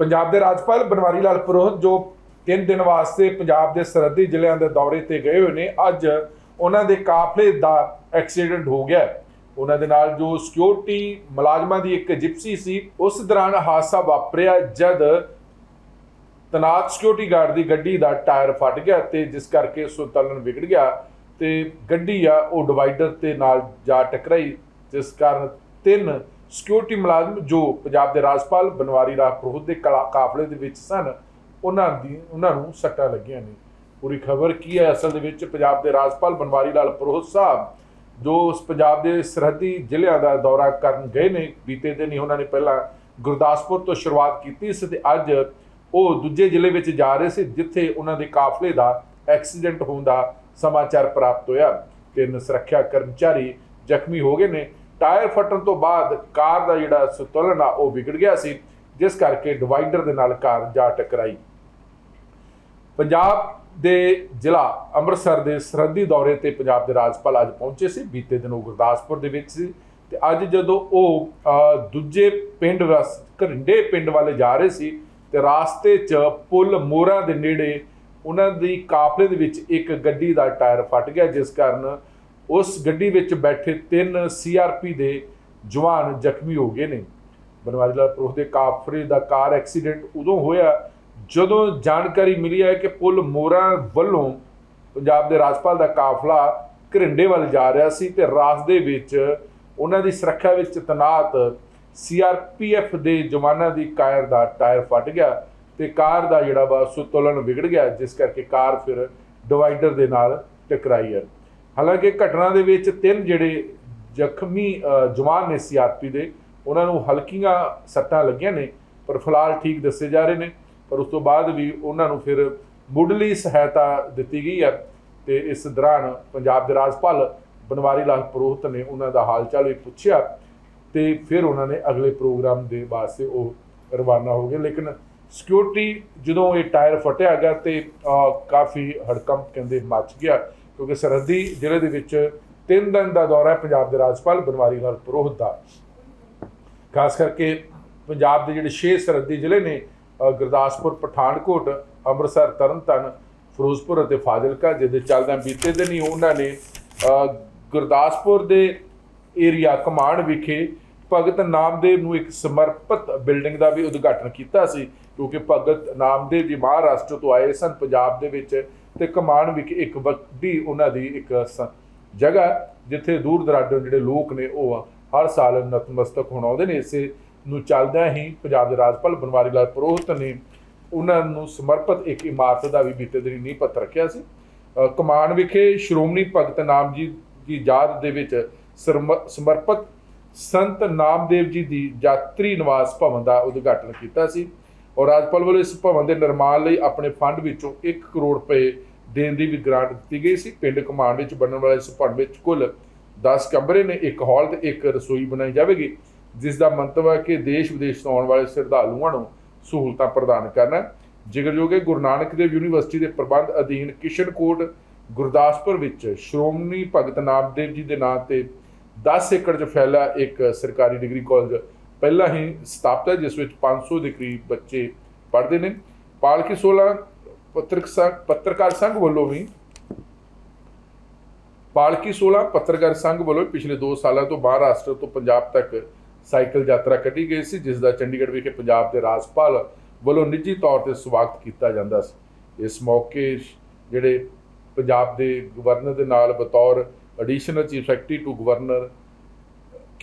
ਪੰਜਾਬ ਦੇ ਰਾਜਪਾਲ ਬਨਵਾਰੀ ਲਾਲ ਪੁਰੋਹਿਤ, ਜੋ 3 ਦਿਨ ਵਾਸਤੇ ਪੰਜਾਬ ਦੇ ਸਰਹੱਦੀ ਜ਼ਿਲ੍ਹਿਆਂ ਦੇ ਦੌਰੇ ਤੇ ਗਏ ਹੋਏ ਨੇ, ਅੱਜ ਉਹਨਾਂ ਦੇ ਕਾਫਲੇ ਦਾ ਐਕਸੀਡੈਂਟ ਹੋ ਗਿਆ ਉਹਨਾਂ ਦੇ ਨਾਲ ਜੋ ਸਿਕਿਉਰਿਟੀ ਮੁਲਾਜ਼ਮਾਂ ਦੀ ਇੱਕ ਜਿਪਸੀ ਸੀ, ਉਸ ਦੌਰਾਨ ਹਾਦਸਾ ਵਾਪਰਿਆ ਜਦ ਤਨਾਤ ਸਿਕਿਉਰਿਟੀ ਗਾਰਡ ਦੀ ਗੱਡੀ ਦਾ ਟਾਇਰ ਫਟ ਗਿਆ ਤੇ ਜਿਸ ਕਰਕੇ ਸੰਤੁਲਨ ਵਿਗੜ ਗਿਆ ਤੇ ਗੱਡੀ ਆ, ਉਹ ਡਿਵਾਈਡਰ ਤੇ ਨਾਲ ਜਾ ਟਕਰਾਈ, ਜਿਸ ਕਾਰਨ ਤਿੰਨ ਸਿਕਿਉਰਿਟੀ ਮੁਲਾਜ਼ਮ ਜੋ ਪੰਜਾਬ ਦੇ ਰਾਜਪਾਲ ਬਨਵਾਰੀ ਰਾਜ ਪੁਰੋਹਿਤ ਦੇ ਕਲਾ- ਕਾਫਲੇ ਦੇ ਵਿੱਚ ਸਨ, ਉਹਨਾਂ ਦੀ ਉਹਨਾਂ ਨੂੰ ਸੱਟਾਂ ਲੱਗੀਆਂ ਨੇ। ਪੂਰੀ ਖਬਰ ਕੀ ਹੈ? ਅਸਲ ਦੇ ਵਿੱਚ ਪੰਜਾਬ ਦੇ ਰਾਜਪਾਲ ਬਨਵਾਰੀ ਲਾਲ ਪੁਰੋਹਿਤ ਸਾਹਿਬ ਜੋ ਪੰਜਾਬ ਦੇ ਸਰਹੱਦੀ ਜ਼ਿਲ੍ਹਿਆਂ ਦਾ ਦੌਰਾ ਕਰਨ ਗਏ ਨੇ, ਬੀਤੇ ਦਿਨ ਹੀ ਉਹਨਾਂ ਨੇ ਪਹਿਲਾਂ ਗੁਰਦਾਸਪੁਰ ਤੋਂ ਸ਼ੁਰੂਆਤ ਕੀਤੀ ਸੀ ਤੇ ਅੱਜ ਉਹ ਦੂਜੇ ਜ਼ਿਲ੍ਹੇ ਵਿੱਚ ਜਾ ਰਹੇ ਸੀ, ਜਿੱਥੇ ਉਹਨਾਂ ਦੇ ਕਾਫਲੇ ਦਾ ਐਕਸੀਡੈਂਟ ਹੋਣ ਦਾ ਸਮਾਚਾਰ ਪ੍ਰਾਪਤ ਹੋਇਆ। ਤਿੰਨ ਸੁਰੱਖਿਆ ਕਰਮਚਾਰੀ ਜ਼ਖਮੀ ਹੋ ਗਏ ਨੇ। ਟਾਇਰ ਫਟਣ ਤੋਂ ਬਾਅਦ ਕਾਰ ਦਾ ਜਿਹੜਾ ਸੰਤੁਲਨ ਆ, ਉਹ ਵਿਗੜ ਗਿਆ ਸੀ, ਜਿਸ ਕਰਕੇ ਡਿਵਾਈਡਰ ਦੇ ਨਾਲ ਕਾਰ ਜਾ ਟਕਰਾਈ। ਪੰਜਾਬ ਦੇ ਜ਼ਿਲ੍ਹਾ ਅੰਮ੍ਰਿਤਸਰ ਦੇ ਸਰਹੱਦੀ ਦੌਰੇ ਤੇ ਪੰਜਾਬ ਦੇ ਰਾਜਪਾਲ ਅੱਜ ਪਹੁੰਚੇ ਸੀ। ਬੀਤੇ ਦਿਨ ਉਹ ਗੁਰਦਾਸਪੁਰ ਦੇ ਵਿੱਚ ਸੀ ਤੇ ਅੱਜ ਜਦੋਂ ਉਹ ਦੂਜੇ ਪਿੰਡ ਰਸ ਘਰਿੰਡੇ ਪਿੰਡ ਵਾਲੇ ਜਾ ਰਹੇ ਸੀ ਤੇ ਰਾਸਤੇ 'ਚ ਪੁਲ ਮੋਰਾ ਦੇ ਨੇੜੇ ਉਹਨਾਂ ਦੀ ਕਾਫਲੇ ਦੇ ਵਿੱਚ ਇੱਕ ਗੱਡੀ ਦਾ ਟਾਇਰ ਫਟ ਗਿਆ, ਜਿਸ ਕਾਰਨ ਉਸ ਗੱਡੀ ਵਿੱਚ ਬੈਠੇ ਤਿੰਨ ਸੀਆਰਪੀ ਦੇ ਜਵਾਨ ਜ਼ਖਮੀ ਹੋ ਗਏ ਨੇ। ਬਨਵਾਰੀ ਲਾਲ ਪੁਰੋਹਿਤ ਦੇ ਕਾਫਰੇ ਦਾ ਕਾਰ ਐਕਸੀਡੈਂਟ ਉਦੋਂ ਹੋਇਆ ਜਦੋਂ ਜਾਣਕਾਰੀ ਮਿਲੀ ਹੈ ਕਿ ਪੁਲ ਮੋਰਾ ਵੱਲੋਂ ਪੰਜਾਬ ਦੇ ਰਾਜਪਾਲ ਦਾ ਕਾਫਲਾ ਘਰਿੰਡੇ ਵੱਲ ਜਾ ਰਿਹਾ ਸੀ ਤੇ ਰਾਸਤੇ ਵਿੱਚ ਉਹਨਾਂ ਦੀ ਸੁਰੱਖਿਆ ਵਿੱਚ ਤਨਾਤ ਸੀਆਰਪੀਐਫ ਦੇ ਜਵਾਨਾਂ ਦੀ ਕਾਰ ਦਾ ਟਾਇਰ ਫਟ ਗਿਆ ਤੇ ਕਾਰ ਦਾ ਜਿਹੜਾ ਵਾ ਸੁਤੁਲਨ ਵਿਗੜ ਗਿਆ, ਜਿਸ ਕਰਕੇ ਕਾਰ ਫਿਰ ਡਿਵਾਈਡਰ ਦੇ ਨਾਲ ਟਕਰਾਈ ਹੈ। ਹਾਲਾਂਕਿ ਘਟਨਾ ਦੇ ਵਿੱਚ ਤਿੰਨ ਜਿਹੜੇ ਜ਼ਖਮੀ ਜਵਾਨ ਨੇ ਸੀਆਰਪੀ ਦੇ, ਉਹਨਾਂ ਨੂੰ ਹਲਕੀਆਂ ਸੱਟਾਂ ਲੱਗੀਆਂ ਨੇ, ਪਰ ਫਿਲਹਾਲ ਠੀਕ ਦੱਸੇ ਜਾ ਰਹੇ ਨੇ। ਪਰ ਉਸ ਤੋਂ ਬਾਅਦ ਵੀ ਉਹਨਾਂ ਨੂੰ ਫਿਰ ਮੁੱਢਲੀ ਸਹਾਇਤਾ ਦਿੱਤੀ ਗਈ ਹੈ ਤੇ ਇਸ ਦੌਰਾਨ ਪੰਜਾਬ ਦੇ ਰਾਜਪਾਲ ਬਨਵਾਰੀ ਲਾਲ ਪੁਰੋਹਿਤ ਨੇ ਉਹਨਾਂ ਦਾ ਹਾਲ ਚਾਲ ਵੀ ਪੁੱਛਿਆ ਤੇ ਫਿਰ ਉਹਨਾਂ ਨੇ ਅਗਲੇ ਪ੍ਰੋਗਰਾਮ ਦੇ ਵਾਸਤੇ ਉਹ ਰਵਾਨਾ ਹੋ ਗਏ। ਲੇਕਿਨ ਸਿਕਿਉਰਿਟੀ ਜਦੋਂ ਇਹ ਟਾਇਰ ਫਟਿਆ ਗਿਆ ਤੇ ਕਾਫੀ ਹੜਕੰਪ ਕਹਿੰਦੇ ਮੱਚ ਗਿਆ। ਕਿਉਂਕਿ ਸਰਹੱਦੀ ਜ਼ਿਲ੍ਹੇ ਦੇ ਵਿੱਚ ਤਿੰਨ ਦਿਨ ਦਾ ਦੌਰਾ ਹੈ ਪੰਜਾਬ ਦੇ ਰਾਜਪਾਲ ਬਨਵਾਰੀ ਲਾਲ ਪੁਰੋਹਿਤ ਦਾ। ਖਾਸ ਕਰਕੇ ਪੰਜਾਬ ਦੇ ਜਿਹੜੇ ਛੇ ਸਰਹੱਦੀ ਜ਼ਿਲ੍ਹੇ ਨੇ ਗੁਰਦਾਸਪੁਰ, ਪਠਾਨਕੋਟ, ਅੰਮ੍ਰਿਤਸਰ, ਤਰਨਤਾਰਨ, ਫਿਰੋਜ਼ਪੁਰ ਅਤੇ ਫਾਜ਼ਿਲਕਾ, ਜਿਹਦੇ ਚੱਲਦਿਆਂ ਬੀਤੇ ਦਿਨ ਹੀ ਉਹਨਾਂ ਨੇ ਗੁਰਦਾਸਪੁਰ ਦੇ ਏਰੀਆ ਕਮਾਂਡ ਵਿਖੇ ਭਗਤ ਨਾਮਦੇਵ ਨੂੰ ਇੱਕ ਸਮਰਪਿਤ ਬਿਲਡਿੰਗ ਦਾ ਵੀ ਉਦਘਾਟਨ ਕੀਤਾ ਸੀ, ਕਿਉਂਕਿ ਭਗਤ ਨਾਮਦੇਵ ਜੀ ਮਹਾਰਾਸ਼ਟਰ ਤੋਂ ਆਏ ਸਨ, ਪੰਜਾਬ ਦੇ ਵਿੱਚ ਤੇ ਕਮਾਨ ਵਿਖੇ ਇੱਕ ਵੱਡੀ ਉਹਨਾਂ ਦੀ ਇੱਕ ਸ- ਜਗ੍ਹਾ ਜਿੱਥੇ ਦੂਰ ਦਰਾਡੇ ਜਿਹੜੇ ਲੋਕ ਨੇ ਉਹ ਹਰ ਸਾਲ ਨਤਮਸਤਕ ਹੋਣ ਆਉਂਦੇ ਨੇ। ਇਸੇ ਨੂੰ ਚੱਲਦਿਆਂ ਹੀ ਪੰਜਾਬ ਦੇ ਰਾਜਪਾਲ ਬਨਵਾਰੀ ਲਾਲ ਪੁਰੋਹਿਤ ਨੇ ਉਹਨਾਂ ਨੂੰ ਸਮਰਪਿਤ ਇੱਕ ਇਮਾਰਤ ਦਾ ਵੀ ਬੀਤੇ ਦਿਨੀ ਨੀਂਹ ਪੱਥਰ ਰੱਖਿਆ ਸੀ। ਕਮਾਨ ਵਿਖੇ ਸ਼੍ਰੋਮਣੀ ਭਗਤ ਨਾਮ ਜੀ ਦੀ ਯਾਦ ਦੇ ਵਿੱਚ ਸਰਮ- ਸਮਰਪਿਤ ਸੰਤ ਨਾਮਦੇਵ ਜੀ ਦੀ ਯਾਤਰੀ ਨਿਵਾਸ ਭਵਨ ਦਾ ਉਦਘਾਟਨ ਕੀਤਾ ਸੀ। ਔਰ ਰਾਜਪਾਲ ਵੱਲੋਂ ਇਸ ਭਵਨ ਦੇ ਨਿਰਮਾਣ ਲਈ ਆਪਣੇ ਫੰਡ ਵਿੱਚੋਂ 1 ਕਰੋੜ ਰੁਪਏ ਦੇਣ ਦੀ ਵੀ ਗ੍ਰਾਂਟ ਦਿੱਤੀ ਗਈ ਸੀ। ਪਿੰਡ ਕਮਾਂਡ ਵਿੱਚ ਬਣਨ ਵਾਲੇ ਇਸ ਭਵਨ ਵਿੱਚ ਕੁੱਲ 10 ਕਮਰੇ ਨੇ, ਇੱਕ ਹਾਲ ਤੇ ਇੱਕ ਰਸੋਈ ਬਣਾਈ ਜਾਵੇਗੀ, ਜਿਸ ਦਾ ਮੰਤਵ ਹੈ ਕਿ ਦੇਸ਼ ਵਿਦੇਸ਼ ਤੋਂ ਆਉਣ ਵਾਲੇ ਸ਼ਰਧਾਲੂਆਂ ਨੂੰ ਸਹੂਲਤਾਂ ਪ੍ਰਦਾਨ ਕਰਨਾ ਜ਼ਿਕਰਯੋਗ ਹੈ, ਗੁਰੂ ਨਾਨਕ ਦੇਵ ਯੂਨੀਵਰਸਿਟੀ ਦੇ ਪ੍ਰਬੰਧ ਅਧੀਨ ਕਿਸ਼ਨਕੋਟ, ਗੁਰਦਾਸਪੁਰ ਵਿੱਚ ਸ਼੍ਰੋਮਣੀ ਭਗਤ ਨਾਮਦੇਵ ਜੀ ਦੇ ਨਾਂ ਤੇ 10 ਏਕੜ 'ਚ ਫੈਲਾ ਇੱਕ ਸਰਕਾਰੀ ਡਿਗਰੀ ਕਾਲਜ ਪਹਿਲਾਂ ਹੀ ਸਥਾਪਿਤ ਹੈ, ਜਿਸ ਵਿੱਚ 500 ਦੇ ਕਰੀਬ ਬੱਚੇ ਪੜ੍ਹਦੇ ਨੇ। ਪਾਲਕੀ 16 ਪੱਤਰਕ ਸੰਘ, ਪੱਤਰਕਾਰ ਸੰਘ ਵੱਲੋਂ ਵੀ ਪਾਲਕੀ 16 ਪੱਤਰਕਾਰ ਸੰਘ ਵੱਲੋਂ ਪਿਛਲੇ 2 ਸਾਲਾਂ ਤੋਂ ਮਹਾਰਾਸ਼ਟਰ ਤੋਂ ਪੰਜਾਬ ਤੱਕ ਸਾਈਕਲ ਯਾਤਰਾ ਕੱਢੀ ਗਈ ਸੀ, ਜਿਸ ਦਾ ਚੰਡੀਗੜ੍ਹ ਵਿਖੇ ਪੰਜਾਬ ਦੇ ਰਾਜਪਾਲ ਵੱਲੋਂ ਨਿੱਜੀ ਤੌਰ ਤੇ ਸਵਾਗਤ ਕੀਤਾ ਜਾਂਦਾ ਸੀ। ਇਸ ਮੌਕੇ ਜਿਹੜੇ ਪੰਜਾਬ ਦੇ ਗਵਰਨਰ ਦੇ ਨਾਲ ਬਤੌਰ additional chief secretary to governor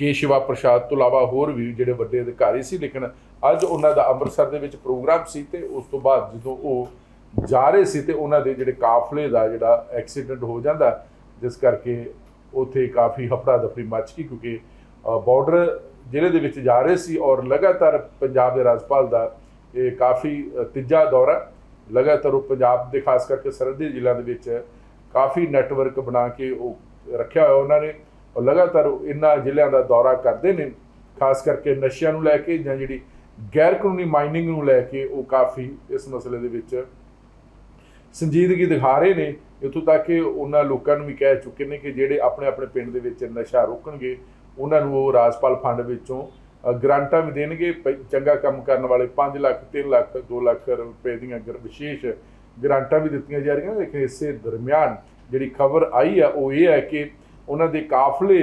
K Shiva Prasad ਤੋਂ ਇਲਾਵਾ ਹੋਰ ਵੀ ਜਿਹੜੇ ਵੱਡੇ ਅਧਿਕਾਰੀ ਸੀ, ਲੇਕਿਨ ਅੱਜ ਉਹਨਾਂ ਦਾ ਅੰਮ੍ਰਿਤਸਰ ਦੇ ਵਿੱਚ ਪ੍ਰੋਗਰਾਮ ਸੀ ਤੇ ਉਸ ਤੋਂ ਬਾਅਦ ਜਦੋਂ ਉਹ ਜਾ ਰਹੇ ਸੀ ਤੇ ਉਹਨਾਂ ਦੇ ਜਿਹੜੇ ਕਾਫਲੇ ਦਾ ਜਿਹੜਾ ਐਕਸੀਡੈਂਟ ਹੋ ਜਾਂਦਾ, ਜਿਸ ਕਰਕੇ ਉੱਥੇ ਕਾਫੀ ਹਫੜਾ ਦਫੜੀ ਮਚ ਗਈ ਕਿਉਂਕਿ ਬਾਰਡਰ ਜ਼ਿਲ੍ਹੇ ਦੇ ਵਿੱਚ ਜਾ ਰਹੇ ਸੀ ਔਰ ਲਗਾਤਾਰ ਪੰਜਾਬ ਦੇ ਰਾਜਪਾਲ ਦਾ ਇਹ ਕਾਫੀ ਤੀਜਾ ਦੌਰਾ, ਲਗਾਤਾਰ ਉਹ ਪੰਜਾਬ ਦੇ ਖਾਸ ਕਰਕੇ ਸਰਹੱਦੀ ਜ਼ਿਲ੍ਹਿਆਂ ਦੇ ਵਿੱਚ ਕਾਫੀ ਨੈਟਵਰਕ ਬਣਾ ਕੇ ਉਹ ਰੱਖਿਆ ਹੋਇਆ ਉਹਨਾਂ ਨੇ। ਉਹ ਲਗਾਤਾਰ ਉਹ ਇਹਨਾਂ ਜ਼ਿਲ੍ਹਿਆਂ ਦਾ ਦੌਰਾ ਕਰਦੇ ਨੇ ਖਾਸ ਕਰਕੇ ਨਸ਼ਿਆਂ ਨੂੰ ਲੈ ਕੇ ਜਾਂ ਜਿਹੜੀ ਗੈਰ ਕਾਨੂੰਨੀ ਮਾਈਨਿੰਗ ਨੂੰ ਲੈ ਕੇ ਉਹ ਕਾਫੀ ਇਸ ਮਸਲੇ ਦੇ ਵਿੱਚ ਸੰਜੀਦਗੀ ਦਿਖਾ ਰਹੇ ਨੇ। ਇੱਥੋਂ ਤੱਕ ਕਿ ਉਹਨਾਂ ਲੋਕਾਂ ਨੂੰ ਵੀ ਕਹਿ ਚੁੱਕੇ ਨੇ ਕਿ ਜਿਹੜੇ ਆਪਣੇ ਆਪਣੇ ਪਿੰਡ ਦੇ ਵਿੱਚ ਨਸ਼ਾ ਰੋਕਣਗੇ ਉਹਨਾਂ ਨੂੰ ਉਹ ਰਾਜਪਾਲ ਫੰਡ ਵਿੱਚੋਂ ਅ, ਗ੍ਰਾਂਟਾਂ ਵੀ ਦੇਣਗੇ। ਪ- ਚੰਗਾ ਕੰਮ ਕਰਨ ਵਾਲੇ 5 ਲੱਖ 3 ਲੱਖ 2 ਲੱਖ ਰੁਪਏ ਦੀਆਂ ਗਰ- ਵਿਸ਼ੇਸ਼ ਗ੍ਰਾਂਟਾਂ ਵੀ ਦਿੱਤੀਆਂ ਜਾ ਰਹੀਆਂ ਲੇਕਿਨ ਇਸੇ ਦਰਮਿਆਨ ਜਿਹੜੀ ਖਬਰ ਆਈ ਆ ਉਹ ਇਹ ਹੈ ਕਿ ਉਹਨਾਂ ਦੇ ਕਾਫਲੇ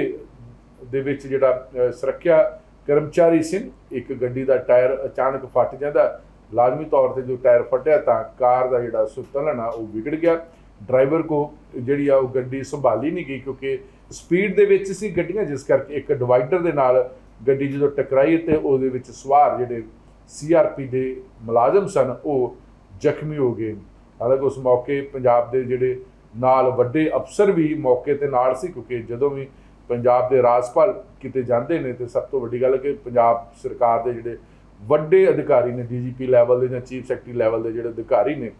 ਦੇ ਵਿੱਚ ਜਿਹੜਾ ਸੁਰੱਖਿਆ ਕਰਮਚਾਰੀ ਸੀ, ਇੱਕ ਗੱਡੀ ਦਾ ਟਾਇਰ ਅਚਾਨਕ ਫਟ ਜਾਂਦਾ। ਲਾਜ਼ਮੀ ਤੌਰ ਤੇ ਜੋ ਟਾਇਰ ਫਟਿਆ ਤਾਂ ਕਾਰ ਦਾ ਜਿਹੜਾ ਸੁਤਲਣ ਆ, ਉਹ ਵਿਗੜ ਗਿਆ। ਡਰਾਈਵਰ ਕੋ ਜਿਹੜੀ ਆ, ਉਹ ਗੱਡੀ ਸੰਭਾਲੀ ਨਹੀਂ ਗਈ ਕਿਉਂਕਿ ਸਪੀਡ ਦੇ ਵਿੱਚ ਸੀ ਗੱਡੀਆਂ, ਜਿਸ ਕਰਕੇ ਇੱਕ ਡਿਵਾਈਡਰ ਦੇ ਨਾਲ ਗੱਡੀ ਜਦੋਂ ਟਕਰਾਈ ਤੇ ਉਹਦੇ ਵਿੱਚ ਸਵਾਰ ਜਿਹੜੇ ਸੀਆਰਪੀ ਦੇ ਮੁਲਾਜ਼ਮ ਸਨ, ਉਹ ਜ਼ਖਮੀ ਹੋ ਗਏ। ਹਾਲਾਂਕਿ ਉਸ ਮੌਕੇ ਪੰਜਾਬ ਦੇ ਜਿਹੜੇ ਨਾਲ ਵੱਡੇ ਅਫਸਰ ਵੀ ਮੌਕੇ ਤੇ ਨਾਲ ਸੀ, ਕਿਉਂਕਿ ਜਦੋਂ ਵੀ ਪੰਜਾਬ ਦੇ ਰਾਜਪਾਲ ਕਿਤੇ ਜਾਂਦੇ ਨੇ, ਤੇ ਸਭ ਤੋਂ ਵੱਡੀ ਗੱਲ ਕਿ ਪੰਜਾਬ ਸਰਕਾਰ ਦੇ ਜਿਹੜੇ ਵੱਡੇ ਅਧਿਕਾਰੀ ਨੇ, ਡੀਜੀਪੀ ਲੈਵਲ ਦੇ ਜਾਂ ਚੀਫ ਸੈਕਟਰੀ ਲੈਵਲ ਦੇ ਜਿਹੜੇ ਅਧਿਕਾਰੀ ਨੇ,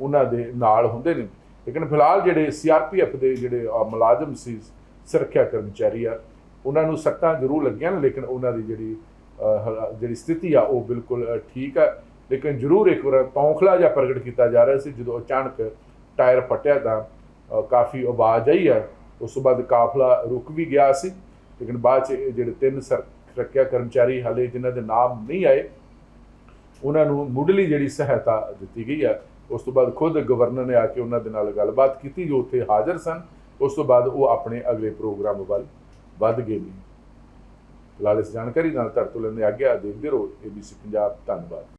ਉਹਨਾਂ ਦੇ ਨਾਲ ਹੁੰਦੇ ਨੇ। ਲੇਕਿਨ ਫਿਲਹਾਲ ਜਿਹੜੇ ਸੀਆਰਪੀਐਫ ਦੇ ਜਿਹੜੇ ਮੁਲਾਜ਼ਮ ਸੀ, ਸੁਰੱਖਿਆ ਕਰਮਚਾਰੀ ਆ, ਉਹਨਾਂ ਨੂੰ ਸੱਟਾਂ ਜ਼ਰੂਰ ਲੱਗੀਆਂ ਨੇ, ਲੇਕਿਨ ਉਹਨਾਂ ਦੀ ਜਿਹੜੀ ਹਾਲਾ- ਜਿਹੜੀ ਸਥਿਤੀ ਆ, ਉਹ ਬਿਲਕੁਲ ਠੀਕ ਆ। ਲੇਕਿਨ ਜ਼ਰੂਰ ਇੱਕ ਵਾਰ ਤੌਖਲਾ ਜਿਹਾ ਪ੍ਰਗਟ ਕੀਤਾ ਜਾ ਰਿਹਾ ਸੀ, ਜਦੋਂ ਅਚਾਨਕ ਟਾਇਰ ਫਟਿਆ ਤਾਂ ਕਾਫੀ ਆਵਾਜ਼ ਆਈ ਹੈ ਉਸ ਤੋਂ ਬਾਅਦ ਕਾਫਲਾ ਰੁਕ ਵੀ ਗਿਆ ਸੀ, ਲੇਕਿਨ ਬਾਅਦ ਚ ਇਹ ਜਿਹੜੇ ਤਿੰਨ ਸਰ- ਸੁਰੱਖਿਆ ਕਰਮਚਾਰੀ ਹਾਲੇ ਜਿਨ੍ਹਾਂ ਦੇ ਨਾਮ ਨਹੀਂ ਆਏ, ਉਹਨਾਂ ਨੂੰ ਮੁੱਢਲੀ ਜਿਹੜੀ ਸਹਾਇਤਾ ਦਿੱਤੀ ਗਈ ਹੈ ਉਸ ਤੋਂ ਬਾਅਦ ਖੁਦ ਗਵਰਨਰ ਨੇ ਆ ਕੇ ਉਹਨਾਂ ਦੇ ਨਾਲ ਗੱਲਬਾਤ ਕੀਤੀ, ਜੋ ਉੱਥੇ ਹਾਜ਼ਰ ਸਨ, ਉਸ ਤੋਂ ਬਾਅਦ ਉਹ ਆਪਣੇ ਅਗਲੇ ਪ੍ਰੋਗਰਾਮ ਵੱਲ ਵੱਧ ਗਏ ਨੇ। ਫਿਲਹਾਲ ਇਸ ਜਾਣਕਾਰੀ ਨਾਲ ਤੁਹਾਡੇ ਤੋਂ ਲੈਂਦੇ ਆਗਿਆ, ਦੇਖਦੇ ਰਹੋ ABC ਪੰਜਾਬ, ਧੰਨਵਾਦ।